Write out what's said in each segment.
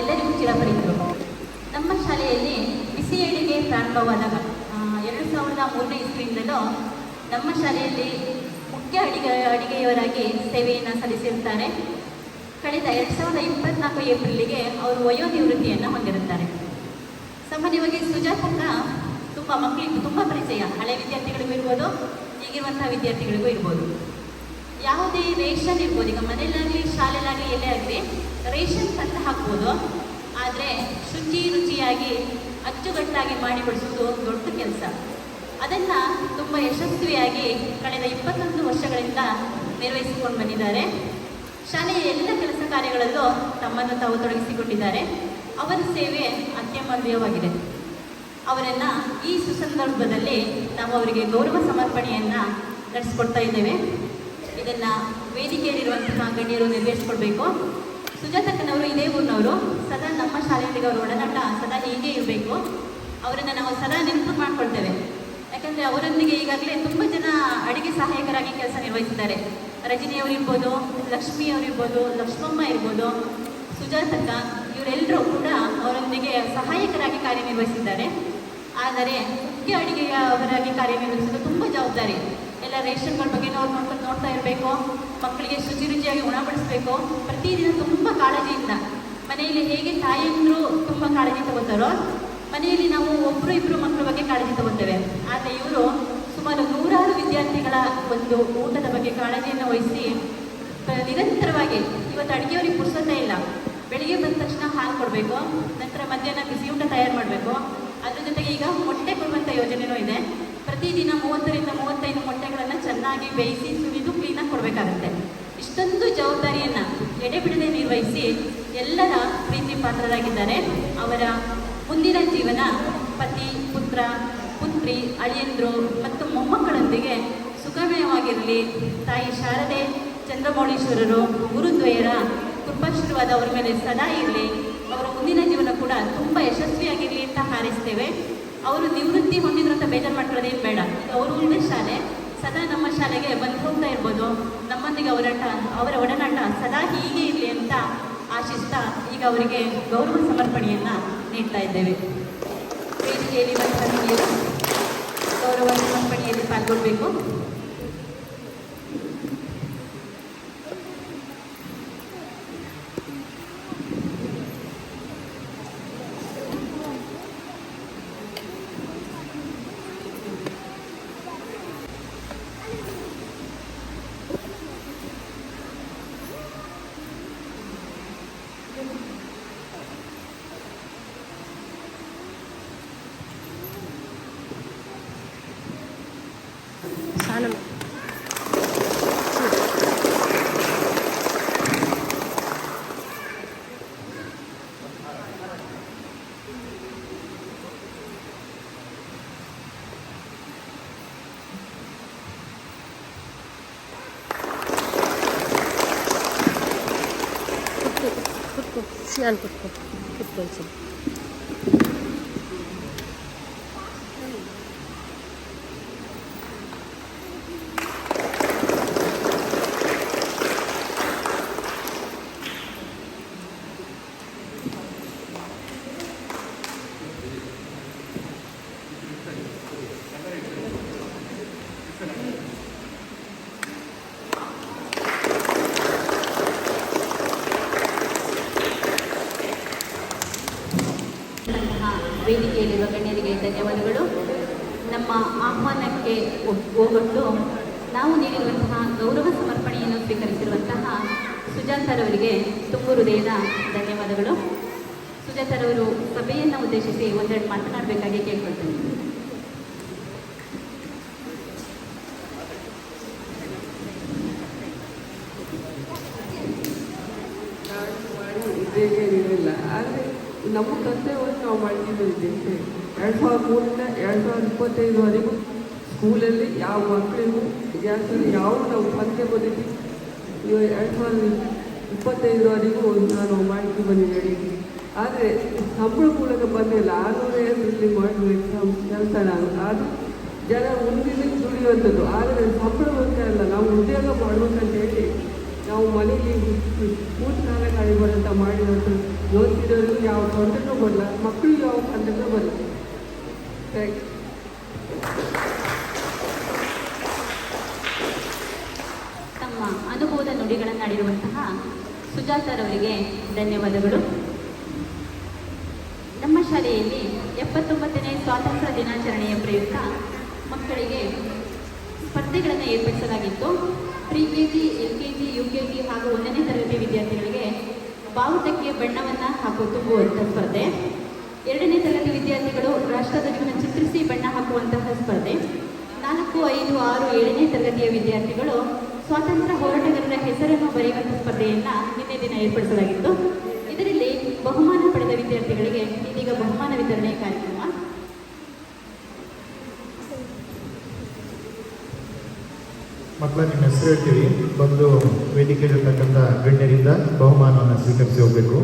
ಎಲ್ಲರಿಗೂ ಚಿರಪಡಿದರು ನಮ್ಮ ಶಾಲೆಯಲ್ಲಿ ಬಿಸಿ ಏಳಿಗೆ ಪ್ರಾರಂಭವಾದಾಗ ಎರಡು ಸಾವಿರದ ಮೂರನೇ ಇಸ್ವಿಯಿಂದಲೂ ನಮ್ಮ ಶಾಲೆಯಲ್ಲಿ ಮುಖ್ಯ ಅಡಿಗೆ, ಅಡಿಗೆಯವರಾಗಿ ಸೇವೆಯನ್ನು ಸಲ್ಲಿಸಿರುತ್ತಾರೆ. ಕಳೆದ ಎರಡು ಸಾವಿರದ ಇಪ್ಪತ್ನಾಲ್ಕು ಏಪ್ರಿಲ್ಗೆ ಅವರು ವಯೋನಿವೃತ್ತಿಯನ್ನು ಹೊಂದಿರುತ್ತಾರೆ. ಸಾಮಾನ್ಯವಾಗಿ ಸುಜಾತಕ್ಕ ತುಂಬ ಮಕ್ಕಳಿಗೆ ತುಂಬ ಪರಿಚಯ. ಹಳೆ ವಿದ್ಯಾರ್ಥಿಗಳಿಗೂ ಇರ್ಬೋದು, ಈಗಿರುವಂತಹ ವಿದ್ಯಾರ್ಥಿಗಳಿಗೂ ಇರ್ಬೋದು. ಯಾವುದೇ ರೇಷನ್ ಇರ್ಬೋದು. ಈಗ ಮನೆಯಲ್ಲಾಗಲಿ, ಶಾಲೆಯಲ್ಲಾಗಲಿ ಎಲ್ಲೇ ಆಗಲಿ ರೇಷನ್ ತಂದು ಹಾಕ್ಬೋದು. ಆದರೆ ಶುಚಿ ರುಚಿಯಾಗಿ ಅಚ್ಚುಗಟ್ಟಾಗಿ ಮಾಡಿ ಬಡಿಸೋದು ದೊಡ್ಡ ಕೆಲಸ. ಅದನ್ನು ತುಂಬ ಯಶಸ್ವಿಯಾಗಿ ಕಳೆದ ಇಪ್ಪತ್ತೊಂದು ವರ್ಷಗಳಿಂದ ನಿರ್ವಹಿಸಿಕೊಂಡು ಬಂದಿದ್ದಾರೆ. ಶಾಲೆಯ ಎಲ್ಲ ಕೆಲಸ ಕಾರ್ಯಗಳಲ್ಲೂ ತಮ್ಮನ್ನು ತಾವು ತೊಡಗಿಸಿಕೊಂಡಿದ್ದಾರೆ. ಅವರ ಸೇವೆ ಅತ್ಯಮೂಲ್ಯವಾಗಿದೆ. ಅವರನ್ನು ಈ ಸುಸಂದರ್ಭದಲ್ಲಿ ನಾವು ಅವರಿಗೆ ಗೌರವ ಸಮರ್ಪಣೆಯನ್ನು ನಡೆಸಿಕೊಡ್ತಾ ಇದ್ದೇವೆ. ಇದನ್ನು ವೇದಿಕೆಯಲ್ಲಿರುವಂತಹ ಗಣ್ಯರು ನೆರವೇರಿಸ್ಕೊಳ್ಬೇಕು. ಸುಜಾತಕ್ಕನವರು ಇದೇ ಊರಿನವರು. ಸದಾ ನಮ್ಮ ಶಾಲೆಯಲ್ಲಿ ಅವರು ಒಡನಾಟ ಸದಾ ಹೀಗೆ ಇರಬೇಕು. ಅವರನ್ನು ನಾವು ಸದಾ ನೆನಪು ಮಾಡಿಕೊಳ್ತೇವೆ. ಯಾಕಂದರೆ ಅವರೊಂದಿಗೆ ಈಗಾಗಲೇ ತುಂಬ ಜನ ಅಡುಗೆ ಸಹಾಯಕರಾಗಿ ಕೆಲಸ ನಿರ್ವಹಿಸಿದ್ದಾರೆ. ರಜನಿಯವರಿರ್ಬೋದು ಅವರಿರ್ಬೋದು ಲಕ್ಷ್ಮಿ ಅವರಿರ್ಬೋದು ಲಕ್ಷ್ಮಮ್ಮ ಇರ್ಬೋದು, ಸುಜಾತಕ್ಕ ಇವರೆಲ್ಲರೂ ಕೂಡ ಅವರೊಂದಿಗೆ ಸಹಾಯಕರಾಗಿ ಕಾರ್ಯನಿರ್ವಹಿಸಿದ್ದಾರೆ. ಆದರೆ ಮುಖ್ಯ ಅಡುಗೆಯವರಾಗಿ ಕಾರ್ಯನಿರ್ವಹಿಸಲು ತುಂಬ ಜವಾಬ್ದಾರಿ. ಎಲ್ಲ ರೇಷನ್ಗಳ ಬಗ್ಗೆ ನಾವು ನೋಡ್ಕೊಂಡು ನೋಡ್ತಾ ಇರಬೇಕು. ಮಕ್ಕಳಿಗೆ ಶುಚಿ ರುಚಿಯಾಗಿ ಉಣಬಡಿಸ್ಬೇಕು ಪ್ರತಿದಿನ ತುಂಬ ಕಾಳಜಿಯಿಂದ. ಮನೆಯಲ್ಲಿ ಹೇಗೆ ತಾಯಿಯಂದರು ತುಂಬ ಕಾಳಜಿ ತಗೋತಾರೋ, ಮನೆಯಲ್ಲಿ ನಾವು ಒಬ್ಬರು ಇಬ್ಬರು ಮಕ್ಕಳ ಬಗ್ಗೆ ಕಾಳಜಿ ತಗೋತೇವೆ. ಆದರೆ ಇವರು ಸುಮಾರು ನೂರಾರು ವಿದ್ಯಾರ್ಥಿಗಳ ಒಂದು ಊಟದ ಬಗ್ಗೆ ಕಾಳಜಿಯನ್ನು ವಹಿಸಿ ನಿರಂತರವಾಗಿ ಇವತ್ತು ಅಡುಗೆಯವ್ರಿಗೆ ಪುರ್ಸೊತ್ತೇ ಇಲ್ಲ. ಬೆಳಿಗ್ಗೆ ಬಂದ ತಕ್ಷಣ ಹಾಲು ಕೊಡಬೇಕು, ನಂತರ ಮಧ್ಯಾಹ್ನ ಬಿಸಿ ಊಟ ತಯಾರು ಮಾಡಬೇಕು. ಅದ್ರ ಜೊತೆಗೆ ಈಗ ಮೊಟ್ಟೆ ಕೊಡುವಂಥ ಯೋಜನೆಯೂ ಇದೆ. ಪ್ರತಿದಿನ ಮೂವತ್ತರಿಂದ ಮೂವತ್ತೈದು ಮೊಟ್ಟೆಗಳನ್ನು ಚೆನ್ನಾಗಿ ಬೇಯಿಸಿ ಸುರಿದು ಕ್ಲೀನಾಗಿ ಕೊಡಬೇಕಾಗುತ್ತೆ. ಇಷ್ಟೊಂದು ಜವಾಬ್ದಾರಿಯನ್ನು ಎಡೆಬಿಡದೆ ನಿರ್ವಹಿಸಿ ಎಲ್ಲರ ಪ್ರೀತಿ ಪಾತ್ರರಾಗಿದ್ದಾರೆ. ಅವರ ಮುಂದಿನ ಜೀವನ ಪತಿ, ಪುತ್ರ, ಪುತ್ರಿ, ಅಳಿಯಂದ್ರು ಮತ್ತು ಮೊಮ್ಮಕ್ಕಳೊಂದಿಗೆ ಸುಖಮಯವಾಗಿರಲಿ ತಾಯಿ ಶಾರದೆ ಚಂದ್ರಮೌಳೀಶ್ವರರು, ಗುರುದ್ವಯರ ಕೃಪಾಶೀರ್ವಾದ ಅವರ ಮೇಲೆ ಸದಾ ಇರಲಿ. ಅವರ ಮುಂದಿನ ಜೀವನ ಕೂಡ ತುಂಬ ಯಶಸ್ವಿಯಾಗಿರಲಿ ಅಂತ ಹಾರೈಸ್ತೇವೆ. ಅವರು ನಿವೃತ್ತಿ ಹೊಂದಿದ್ರು ಅಂತ ಬೇಜಾರು ಮಾಡ್ಕೊಳ್ಳೋದೇನು ಬೇಡ. ಅವರು ಉಳಿದ ಶಾಲೆ ಸದಾ ನಮ್ಮ ಶಾಲೆಗೆ ಬಂದು ಹೋಗ್ತಾ ಇರ್ಬೋದು. ನಮ್ಮೊಂದಿಗೆ ಅವರಾಟ ಅವರ ಒಡನಾಟ ಸದಾ ಹೀಗೆ ಇರಲಿ ಅಂತ ಆಶಿಸ್ತಾ ಈಗ ಅವರಿಗೆ ಗೌರವ ಸಮರ್ಪಣೆಯನ್ನು ನೀಡ್ತಾ ಇದ್ದೇವೆ. ವೇದಿಕೆಯಲ್ಲಿ ಬಂದ ಗೌರವ ಸಮರ್ಪಣೆಯಲ್ಲಿ ಪಾಲ್ಗೊಳ್ಬೇಕು. شو عندكم؟ كيف ವೇದಿಕೆಯಲ್ಲಿರುವ ಗಣ್ಯರಿಗೆ ಧನ್ಯವಾದಗಳು. ನಮ್ಮ ಆಹ್ವಾನಕ್ಕೆ ಹೋಗೊಟ್ಟು, ನಾವು ನೀಡಿರುವಂತಹ ಗೌರವ ಸಮರ್ಪಣೆಯನ್ನು ಸ್ವೀಕರಿಸಿರುವಂತಹ ಸುಜಾತರವರಿಗೆ ತುಂಬು ಹೃದಯದ ಧನ್ಯವಾದಗಳು. ಸುಜಾತರವರು ಸಭೆಯನ್ನು ಉದ್ದೇಶಿಸಿ ಒಂದೆರಡು ಮಾತನಾಡಬೇಕಾಗಿ ಕೇಳ್ಕೊಳ್ತೇನೆ. ಆದರೆ ನಮ್ಮ ಕರ್ತವ್ಯವನ್ನು ನಾವು ಮಾಡ್ತಿದ್ದೀವಿ ಇದ್ದೇವೆ ಎರಡು ಸಾವಿರದ ಮೂರರಿಂದ ಎರಡು ಸಾವಿರದ ಇಪ್ಪತ್ತೈದವರೆಗೂ ಸ್ಕೂಲಲ್ಲಿ ಯಾವ ಮಕ್ಕಳಿಗೂ ವಿದ್ಯಾರ್ಥಿಗಳು ಯಾವ ನಾವು ಪಂದ್ಯ ಬಂದಿದ್ದೀವಿ ಇವಾಗ ಎರಡು ಸಾವಿರದ ಇಪ್ಪತ್ತೈದರವರೆಗೂ ನಾನು ಮಾಡ್ತಿ ಬಂದಿದ್ದೇನೆ ಆದರೆ ಸಂಬಳ ಮೂಲಕ ಬಂದಿಲ್ಲ, ಆರುನೂರ ಐವತ್ತರಲ್ಲಿ ಮಾಡಬೇಕು ಕೆಲಸ ನಾನು ಅದು ಜನ ಮುಂದಿನ ದುಡಿಯುವಂಥದ್ದು. ಆದರೆ ಸಂಬಳ ಮುಖ್ಯ ಅಲ್ಲ, ನಾವು ಉದ್ಯೋಗ ಮಾಡಬೇಕಂತ ಹೇಳಿ ನಾವು ಮನೆಯಲ್ಲಿ ಕೂತ್ಕಾಲ ಕಾಲ ಬರೋಂಥ ಮಾಡಿರೋದು ಓದ್ತಿರೋರಿಗೂ ತೊಂದರೆನೂ ಬರಲ್ಲ. ಮಕ್ಕಳು ಯಾವ ಅಂದ್ರೂ ಬರಲ್ಲ. ಥ್ಯಾಂಕ್ ಯು ತಮ್ಮ ಅನುಭವದ ನುಡಿಗಳನ್ನಾಡಿರುವಂತಹ ಸುಜಾತರವರಿಗೆ ಧನ್ಯವಾದಗಳು. ನಮ್ಮ ಶಾಲೆಯಲ್ಲಿ ಎಪ್ಪತ್ತೊಂಬತ್ತನೇ ಸ್ವಾತಂತ್ರ್ಯ ದಿನಾಚರಣೆಯ ಪ್ರಯುಕ್ತ ಮಕ್ಕಳಿಗೆ ಸ್ಪರ್ಧೆಗಳನ್ನು ಏರ್ಪಡಿಸಲಾಗಿತ್ತು. Pre K G L K G U K G ಹಾಗೂ ಒಂದನೇ ತರಗತಿ ವಿದ್ಯಾರ್ಥಿಗಳಿಗೆ ಬಾವುಟಕ್ಕೆ ಬಣ್ಣವನ್ನು ಹಾಕು ತುಂಬುವಂಥ ಸ್ಪರ್ಧೆ. ಎರಡನೇ ತರಗತಿ ವಿದ್ಯಾರ್ಥಿಗಳು ರಾಷ್ಟ್ರಧ್ವಜವನ್ನು ಚಿತ್ರಿಸಿ ಬಣ್ಣ ಹಾಕುವಂತಹ ಸ್ಪರ್ಧೆ. ನಾಲ್ಕು, ಐದು, ಆರು, ಏಳನೇ ತರಗತಿಯ ವಿದ್ಯಾರ್ಥಿಗಳು ಸ್ವಾತಂತ್ರ್ಯ ಹೋರಾಟಗಾರರ ಹೆಸರನ್ನು ಬರೆಯುವಂಥ ಸ್ಪರ್ಧೆಯನ್ನು ನಿನ್ನೆ ದಿನ ಏರ್ಪಡಿಸಲಾಗಿತ್ತು. ಇದರಲ್ಲಿ ಬಹುಮಾನ ಪಡೆದ ವಿದ್ಯಾರ್ಥಿಗಳಿಗೆ ಇದೀಗ ಬಹುಮಾನ ವಿತರಣೆ ಕಾರ್ಯಕ್ರಮ. ಮಕ್ಕಳ, ನಿಮ್ಮ ಹೆಸರು ಹೇಳ್ತೀವಿ ಬಂದು ವೇದಿಕೆಯಲ್ಲಿರ್ತಕ್ಕಂಥ ಗಣ್ಯರಿಂದ ಬಹುಮಾನವನ್ನು ಸ್ವೀಕರಿಸಿ ಹೋಗಬೇಕು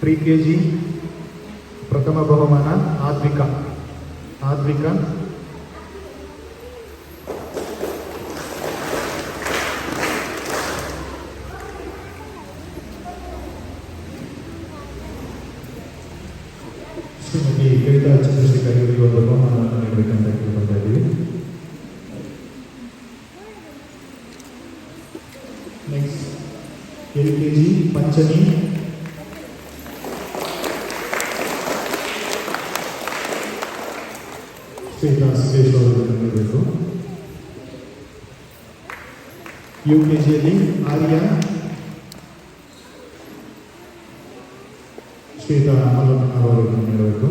ಪ್ರಿ ಕೆ ಜಿ ಪ್ರಥಮ ಬಹುಮಾನ ಆದ್ವಿಕ ಆದ್ವಿಕ ಶ್ರೀಮತಿ ಕವಿತಾ ಚಂದ್ರಶೇಖರ್ ಇವರಿಗೆ ಒಂದು ಬಹುಮಾನವನ್ನು ನೀಡಬೇಕಂತ ಕೇಳ್ಕೊಳ್ತಾ ಇದ್ದೀವಿ next L K G Panchami Shritha Suresh ಅವರನ್ನು ನೀಡಬೇಕು ಯು ಕೆ ಜಿಯಲ್ಲಿ ಆರ್ಯ ಶ್ವೇತಾ ಮಲ್ಲಮ್ಮನ ಅವರನ್ನು ನೀಡಬೇಕು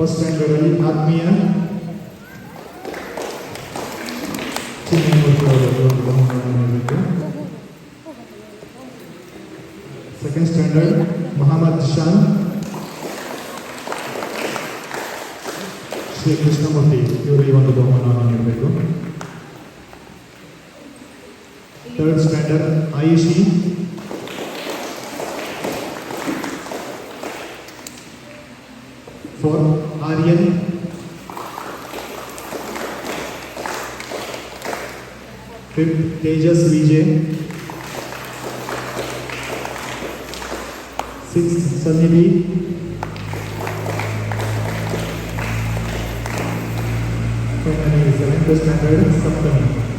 ಫಸ್ಟ್ ಸ್ಟ್ಯಾಂಡರ್ಡಲ್ಲಿ ಆತ್ಮೀಯ ಚಿನ್ಮೂರ್ತಿ ಅವರಿಗೆ ಒಂದು ಬಹುಮಾನವನ್ನು ನೀಡಬೇಕು ಸೆಕೆಂಡ್ ಸ್ಟ್ಯಾಂಡರ್ಡ್ ಮೊಹಮ್ಮದ್ ಶಾನ್ ಶ್ರೀ ಕೃಷ್ಣಮೂರ್ತಿ ಇವರಿಗೆ ಒಂದು ಬಹುಮಾನವನ್ನು ನೀಡಬೇಕು third standard ಆಯುಷಿ Hadi gelin. Tüm Tejas VJ. Sixth Sunny Lee. From an Islamic Standard Company.